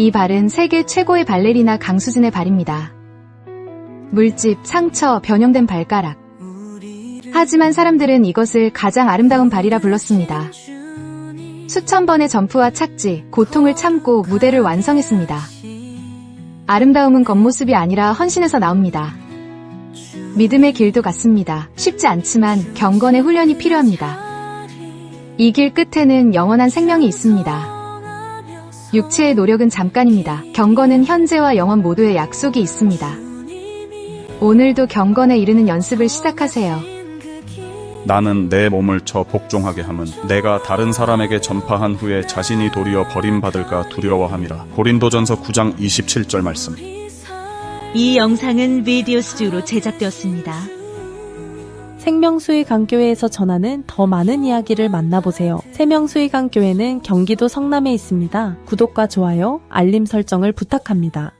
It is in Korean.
이 발은 세계 최고의 발레리나 강수진의 발입니다. 물집, 상처, 변형된 발가락. 하지만 사람들은 이것을 가장 아름다운 발이라 불렀습니다. 수천 번의 점프와 착지, 고통을 참고 무대를 완성했습니다. 아름다움은 겉모습이 아니라 헌신에서 나옵니다. 믿음의 길도 같습니다. 쉽지 않지만 경건의 훈련이 필요합니다. 이 길 끝에는 영원한 생명이 있습니다. 육체의 노력은 잠깐입니다. 경건은 현재와 영원 모두의 약속이 있습니다. 오늘도 경건에 이르는 연습을 시작하세요. 나는 내 몸을 쳐 복종하게 함은 내가 다른 사람에게 전파한 후에 자신이 도리어 버림받을까 두려워함이라. 고린도전서 9장 27절 말씀. 이 영상은 비디오 스튜디오로 제작되었습니다. 생명수의 강교회에서 전하는 더 많은 이야기를 만나보세요. 생명수의 강교회는 경기도 성남에 있습니다. 구독과 좋아요, 알림 설정을 부탁합니다.